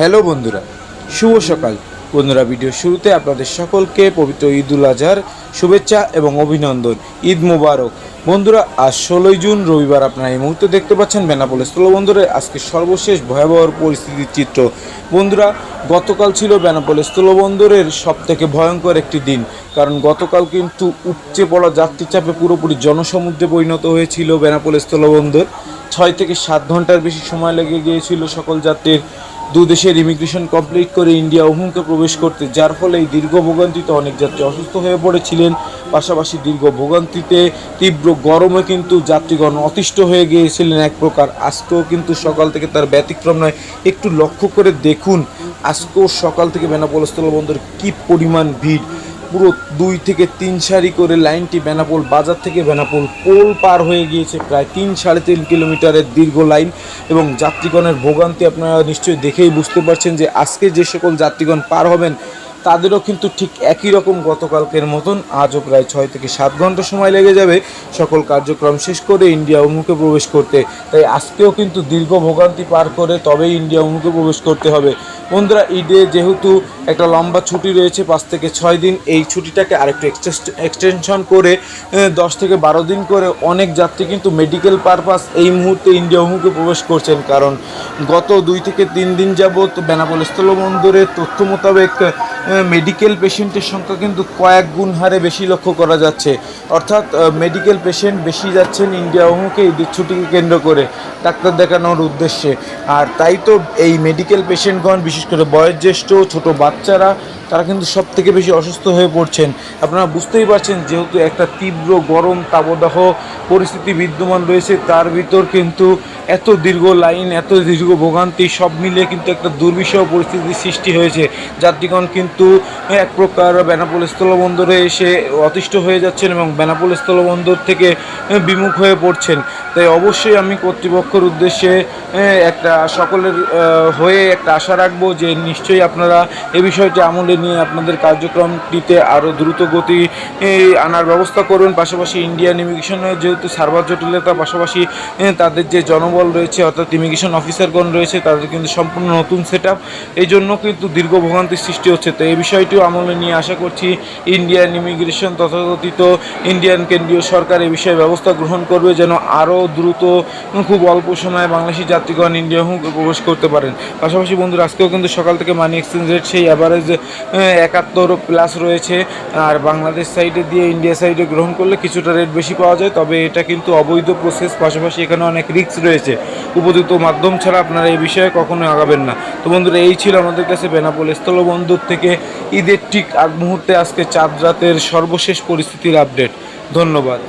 Hello বন্ধুরা, শুভ সকাল। বন্ধুরা ভিডিও শুরুতে আপনাদের সকলকে পবিত্র ঈদ উল আজহার শুভেচ্ছা এবং অভিনন্দন। ঈদ মুবারক। বন্ধুরা, আজ ষোলোই জুন, রবিবার আপনারা এই মুহূর্তে দেখতে পাচ্ছেন বেনাপোল স্থলবন্দরে আজকে সর্বশেষ ভয়াবহ পরিস্থিতির চিত্র। বন্ধুরা, গতকাল ছিল বেনাপোল স্থলবন্দরের সব থেকে ভয়ঙ্কর একটি দিন। কারণ গতকাল কিন্তু উপচে পড়া যাত্রী চাপে পুরোপুরি জনসমুদ্রে পরিণত হয়েছিল বেনাপোল স্থলবন্দর ছয় থেকে সাত ঘণ্টার বেশি সময় লেগে গিয়েছিল সকল যাত্রীর। দু দেশের ইমিগ্রেশন কমপ্লিট করে ইন্ডিয়া অভিমুখে প্রবেশ করতে, যার ফলে এই দীর্ঘ ভোগান্তিতে অনেক যাত্রী অসুস্থ হয়ে পড়েছিলেন। পাশাপাশি দীর্ঘ ভোগান্তিতে তীব্র গরমে কিন্তু যাত্রীগণ অতিষ্ঠ হয়ে গিয়েছিলেন এক প্রকার। আজকেও কিন্তু সকাল থেকে তার ব্যতিক্রম নয়, একটু লক্ষ্য করে দেখুন, আজকেও সকাল থেকে বেনাপোলস্থল স্থলবন্দর কী পরিমাণ ভিড়। পুরো দুই থেকে তিন সারি করে লাইনটি বেনাপোল বাজার থেকে বেনাপোল পোল পার হয়ে গিয়েছে। প্রায় তিন সাড়ে তিন কিলোমিটারের দীর্ঘ লাইন এবং যাত্রীগণের ভোগান্তি আপনারা নিশ্চয়ই দেখেই বুঝতে পারছেন যে আজকে যে সকল যাত্রীগণ পার হবেন তাদেরও কিন্তু ঠিক একই রকম গতকালকের মতন আজও প্রায় ছয় থেকে সাত ঘণ্টা সময় লেগে যাবে। সকল কার্যক্রম শেষ করে ইন্ডিয়া অভিমুখে প্রবেশ করতে। তাই আজকেও কিন্তু দীর্ঘ ভোগান্তি পার করে তবেই ইন্ডিয়া অভিমুখে প্রবেশ করতে হবে। বন্ধুরা, ঈদে যেহেতু একটা লম্বা ছুটি রয়েছে, পাঁচ থেকে ছয় দিন, এই ছুটিটাকে আরেকটু এক্সটেনশন করে দশ থেকে বারো দিন করে অনেক যাত্রী কিন্তু মেডিকেল পারপাস এই মুহূর্তে ইন্ডিয়া অভিমুখে প্রবেশ করছেন। কারণ গত দুই থেকে তিন দিন যাবৎ বেনাপোল স্থলবন্দরের তথ্য মোতাবেক মেডিকেল পেশেন্টের সংখ্যা কিন্তু কয়েক গুণ হারে বেশি লক্ষ্য করা যাচ্ছে। অর্থাৎ মেডিকেল পেশেন্ট বেশি যাচ্ছেন ইন্ডিয়া অভিমুখে ঈদের ছুটিকে কেন্দ্র করে ডাক্তার দেখানোর উদ্দেশ্যে। আর তাই তো এই মেডিকেল পেশেন্টগণ বিশেষ করে বয়োজ্যেষ্ঠ ছোট বাচ্চারা, তারা কিন্তু সব থেকে বেশি অসুস্থ হয়ে পড়ছেন। আপনারা বুঝতেই পারছেন, যেহেতু একটা তীব্র গরম তাবদাহ পরিস্থিতি বিদ্যমান রয়েছে, তার ভিতর কিন্তু এত দীর্ঘ লাইন, এত দীর্ঘ ভোগান্তি, সব মিলিয়ে কিন্তু একটা দুর্বিষহ পরিস্থিতির সৃষ্টি হয়েছে। যাত্রীগণ কিন্তু এক প্রকার বেনাপোল স্থলবন্দরে এসে অতিষ্ঠ হয়ে যাচ্ছেন এবং বেনাপোল স্থলবন্দর থেকে বিমুখ হয়ে পড়ছেন। তাই অবশ্যই আমি কর্তৃপক্ষের উদ্দেশ্যে একটা সকলের হয়ে একটা আশা রাখব যে নিশ্চয়ই আপনারা এ বিষয়টি আমলে নিয়ে আপনাদের কার্যক্রমটিতে আরও দ্রুত গতি আনার ব্যবস্থা করুন। পাশাপাশি ইন্ডিয়ান ইমিগ্রেশনের যেহেতু সার্ভার জটিলতা পাশাপাশি তাদের যে জনবল রয়েছে, অর্থাৎ ইমিগ্রেশন অফিসারগণ রয়েছে, তাদের কিন্তু সম্পূর্ণ নতুন সেট আপ এই জন্য কিন্তু দীর্ঘ ভোগান্তির সৃষ্টি হচ্ছে। তো এই বিষয়টিও আমলে নিয়ে আশা করছি ইন্ডিয়ান ইমিগ্রেশন তথাকথিত ইন্ডিয়ান কেন্দ্রীয় সরকার এই বিষয়ে ব্যবস্থা গ্রহণ করবে যেন আরও দ্রুত, খুব অল্প সময়ে বাংলাদেশি যাত্রীগণ ইন্ডিয়া প্রবেশ করতে পারেন। পাশাপাশি বন্ধুরা, আজকেও কিন্তু সকাল থেকে মানি এক্সচেঞ্জ রেট সেই অ্যাভারেজ একাত্তর প্লাস রয়েছে। আর বাংলাদেশ সাইডে দিয়ে ইন্ডিয়া সাইডে গ্রহণ করলে কিছুটা রেট বেশি পাওয়া যায়। তবে এটা কিন্তু অবৈধ প্রসেস পাশাপাশি এখানে অনেক রিক্স রয়েছে। উপযুক্ত মাধ্যম ছাড়া আপনারা এই বিষয়ে কখনোই আগাবেন না। তো বন্ধুরা, এই ছিল আমাদের কাছে বেনাপোল স্থলবন্দর থেকে ঈদের ঠিক আগ মুহূর্তে আজকে চাঁদ রাতের সর্বশেষ পরিস্থিতির আপডেট ধন্যবাদ।